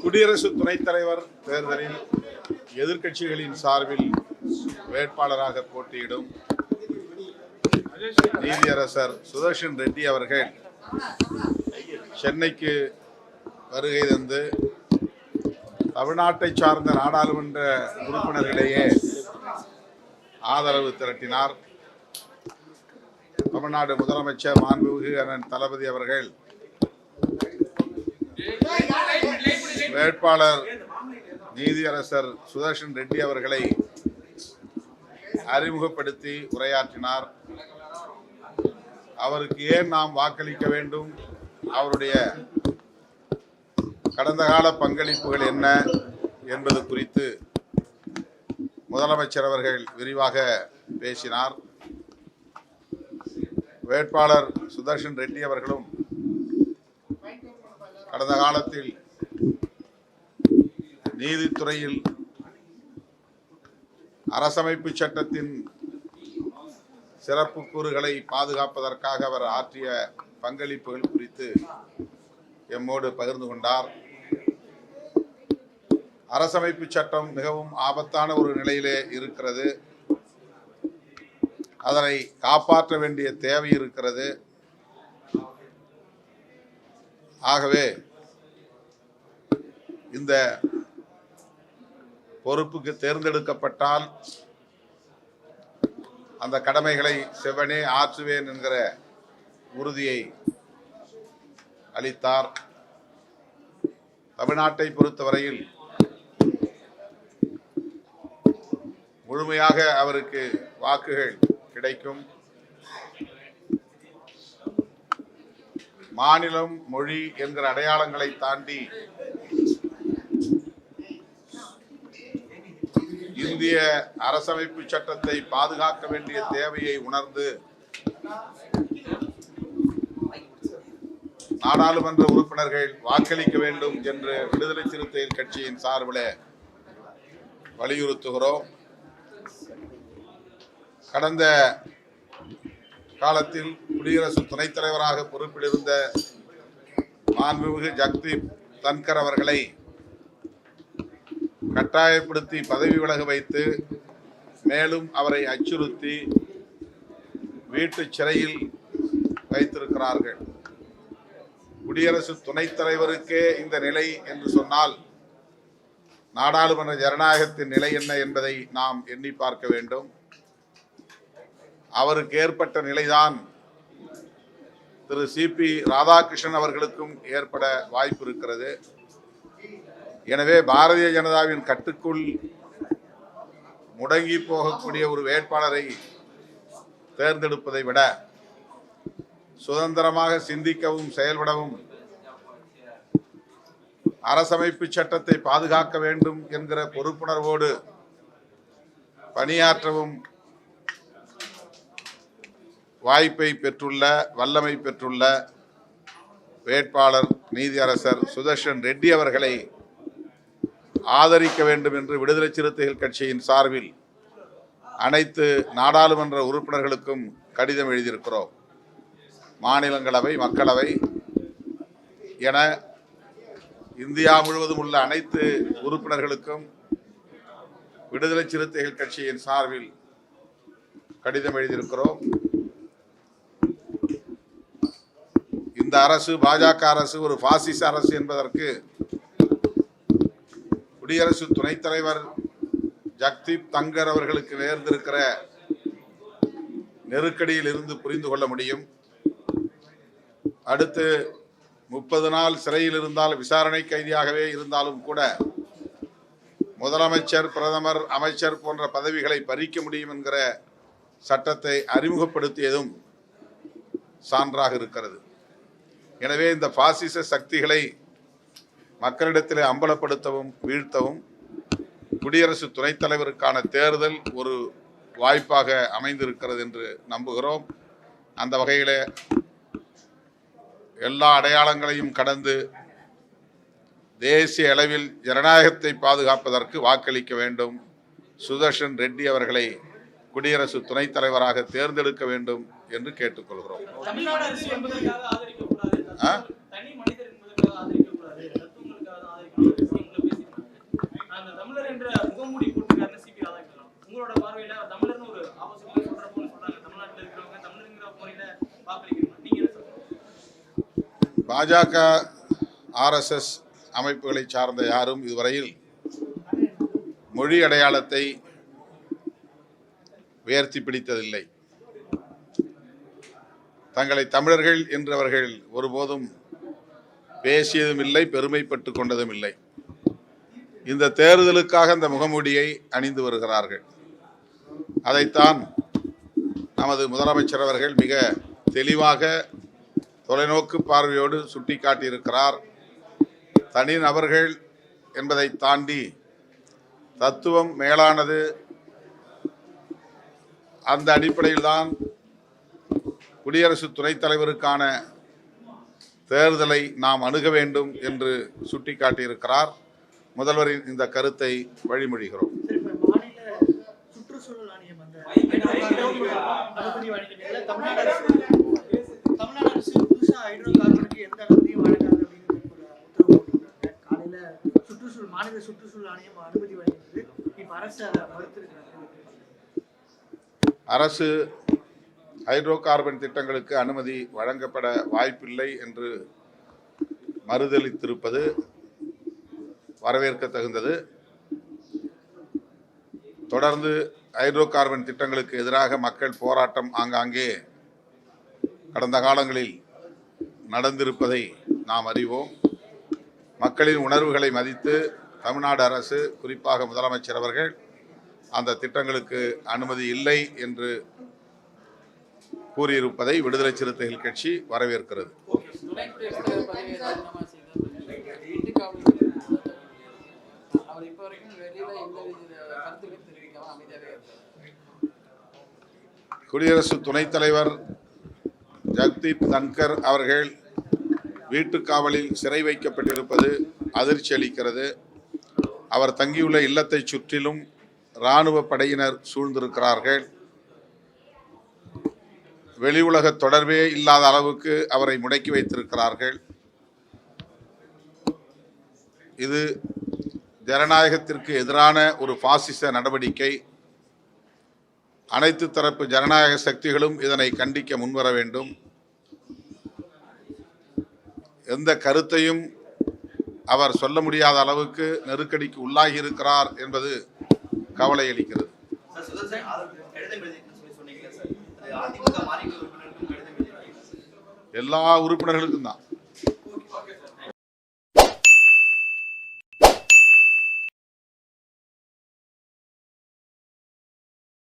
குடியரசு துணைத் தலைவர் தேர்தலில் எதிர்க்கட்சிகளின் சார்பில் வேட்பாளராக போட்டியிடும் நீதியரசர் சுதர்ஷன் ரெட்டி அவர்கள் சென்னைக்கு வருகை தந்து தமிழ்நாட்டை சார்ந்த நாடாளுமன்ற உறுப்பினர்களிடையே ஆதரவு திரட்டினார். தமிழ்நாடு முதலமைச்சர் மாண்புமிகு அண்ணன் தளபதி அவர்கள் வேட்பாளர் நீதியரசர் சுதர்ஷன் ரெட்டி அவர்களை அறிமுகப்படுத்தி உரையாற்றினார். அவருக்கு ஏன் நாம் வாக்களிக்க வேண்டும்? அவருடைய கடந்த கால பங்களிப்புகள் என்ன என்பது குறித்து முதலமைச்சர் அவர்கள் விரிவாக பேசினார். வேட்பாளர் சுதர்ஷன் ரெட்டி அவர்களும் கடந்த காலத்தில் நீதித்துறையில் அரசமைப்பு சட்டத்தின் சிறப்பு கூறுகளை பாதுகாப்பதற்காக அவர் ஆற்றிய பங்களிப்புகள் குறித்து எம்மோடு பகிர்ந்து கொண்டார். அரசமைப்பு சட்டம் மிகவும் ஆபத்தான ஒரு நிலையிலே இருக்கிறது. அதனை காப்பாற்ற வேண்டிய தேவை இருக்கிறது. ஆகவே இந்த பொறுப்புக்கு தேர்ந்தெடுக்கப்பட்டால் அந்த கடமைகளை செவனே ஆற்றுவேன் என்கிற உறுதியை அளித்தார். தமிழ்நாட்டை பொறுத்தவரையில் முழுமையாக அவருக்கு வாக்குகள் கிடைக்கும். மாநிலம் மொழி என்கிற அடையாளங்களை தாண்டி இந்திய அரசமைப்பு சட்டத்தை பாதுகாக்க வேண்டிய தேவையை உணர்ந்து நாடாளுமன்ற உறுப்பினர்கள் வாக்களிக்க வேண்டும் என்று விடுதலை சிறுத்தைகள் கட்சியின் சார்பில் வலியுறுத்துகிறோம். கடந்த காலத்தில் குடியரசு துணைத் தலைவராக பொறுப்பிலிருந்த மாண்புமிகு ஜக்தீப் தன்கர் அவர்களை கட்டாயப்படுத்தி பதவி விலக வைத்து மேலும் அவரை அச்சுறுத்தி வீட்டு சிறையில் வைத்திருக்கிறார்கள். குடியரசு துணைத் தலைவருக்கே இந்த நிலை என்று சொன்னால் நாடாளுமன்ற ஜனநாயகத்தின் நிலை என்ன என்பதை நாம் எண்ணி பார்க்க வேண்டும். அவருக்கு ஏற்பட்ட நிலைதான் திரு சிபி ராதாகிருஷ்ணன் அவர்களுக்கும் ஏற்பட வாய்ப்பு இருக்கிறது. எனவே பாரதிய ஜனதாவின் கட்டுக்குள் முடங்கி போகக்கூடிய ஒரு வேட்பாளரை தேர்ந்தெடுப்பதை விட சுதந்திரமாக சிந்திக்கவும் செயல்படவும் அரசமைப்பு சட்டத்தை பாதுகாக்க வேண்டும் என்கிற பொறுப்புணர்வோடு பணியாற்றவும் வாய்ப்பை பெற்றுள்ள வல்லமை பெற்றுள்ள வேட்பாளர் நீதியரசர் சுதர்ஷன் ரெட்டி அவர்களை ஆதரிக்க வேண்டும் என்று விடுதலை சிறுத்தைகள் கட்சியின் சார்பில் அனைத்து நாடாளுமன்ற உறுப்பினர்களுக்கும் கடிதம் எழுதியிருக்கிறோம். மாநிலங்களவை மக்களவை என இந்தியா முழுவதும் உள்ள அனைத்து உறுப்பினர்களுக்கும் விடுதலை சிறுத்தைகள் கட்சியின் சார்பில் கடிதம் எழுதியிருக்கிறோம். இந்த அரசு பாஜக அரசு ஒரு பாசிச அரசு என்பதற்கு குடியரசு துணைத் தலைவர் ஜக்தீப் தங்கர் அவர்களுக்கு நேர்ந்திருக்கிற நெருக்கடியில் இருந்து புரிந்து கொள்ள முடியும். அடுத்து முப்பது நாள் சிறையில் இருந்தால் விசாரணை கைதியாகவே இருந்தாலும் கூட முதலமைச்சர் பிரதமர் அமைச்சர் போன்ற பதவிகளை பறிக்க முடியும் என்கிற சட்டத்தை அறிமுகப்படுத்தியதும் சான்றாக இருக்கிறது. எனவே இந்த பாசிச சக்திகளை மக்களிடத்திலே அம்பலப்படுத்தவும் வீழ்த்தவும் குடியரசு துணைத் தலைவருக்கான தேர்தல் ஒரு வாய்ப்பாக அமைந்திருக்கிறது என்று நம்புகிறோம். அந்த வகையிலே எல்லா அடையாளங்களையும் கடந்து தேசிய அளவில் ஜனநாயகத்தை பாதுகாப்பதற்கு வாக்களிக்க வேண்டும். சுதர்ஷன் ரெட்டி அவர்களை குடியரசு துணைத் தலைவராக தேர்ந்தெடுக்க வேண்டும் என்று கேட்டுக்கொள்கிறோம். பாஜக ஆர்எஸ்எஸ் அமைப்புகளை சார்ந்த யாரும் இதுவரையில் மொழி அடையாளத்தை உயர்த்தி பிடித்ததில்லை. தங்களை தமிழர்கள் என்றவர்கள் ஒருபோதும் பேசியதும் இல்லை பெருமைப்பட்டு கொண்டதும் இல்லை இந்த தேர்தலுக்காக இந்த முகமூடியை அணிந்து வருகிறார்கள். அதைத்தான் நமது முதலமைச்சர் அவர்கள் மிக தெளிவாக தொலைநோக்கு பார்வையோடு சுட்டிக்காட்டியிருக்கிறார். தனிநபர்கள் என்பதை தாண்டி தத்துவம் மேலானது அந்த அடிப்படையில்தான் குடியரசு துணைத் தலைவருக்கான தேர்தலை நாம் அணுக வேண்டும் என்று சுட்டிக்காட்டியிருக்கிறார். முதல்வரின் இந்த கருத்தை வழிமொழிகிறோம். மாநில சுற்றுச்சூழல் ஆணையம் அனுமதி தமிழ்நாடு அரசு அரசு ஹைட்ரோ கார்பன் திட்டங்களுக்கு அனுமதி வழங்கப்பட வாய்ப்பில்லை என்று மறுதளித்திருப்பது வரவேற்க தகுந்தது தொடர்ந்து ஹைட்ரோ கார்பன் திட்டங்களுக்கு எதிராக மக்கள் போராட்டம் ஆங்காங்கே கடந்த காலங்களில் நடந்திருப்பதை நாம் அறிவோம். மக்களின் உணர்வுகளை மதித்து தமிழ்நாடு அரசு குறிப்பாக முதலமைச்சர் அவர்கள் அந்த திட்டங்களுக்கு அனுமதி இல்லை என்று கூறியிருப்பதை விடுதலை சிறுத்தைகள் கட்சி வரவேற்கிறது. குடியரசு துணைத் தலைவர் ஜக்தீப் தன்கர் அவர்கள் வீட்டுக் காவலில் சிறை வைக்கப்பட்டிருப்பது அதிர்ச்சி அளிக்கிறது. அவர் தங்கியுள்ள இல்லத்தை சுற்றிலும் இராணுவ படையினர் சூழ்ந்திருக்கிறார்கள். வெளி உலக தொடர்பே இல்லாத அளவுக்கு அவரை முடக்கி வைத்திருக்கிறார்கள். இது ஜனநாயகத்திற்கு எதிரான ஒரு பாசிச நடவடிக்கை. அனைத்து தரப்பு ஜனநாயக சக்திகளும் இதனை கண்டிக்க முன்வர வேண்டும். எந்த கருத்தையும் அவர் சொல்ல முடியாத அளவுக்கு நெருக்கடிக்கு உள்ளாகி இருக்கிறார் என்பது கவலை அளிக்கிறது. எல்லா உறுப்பினர்களுக்கும் தான்.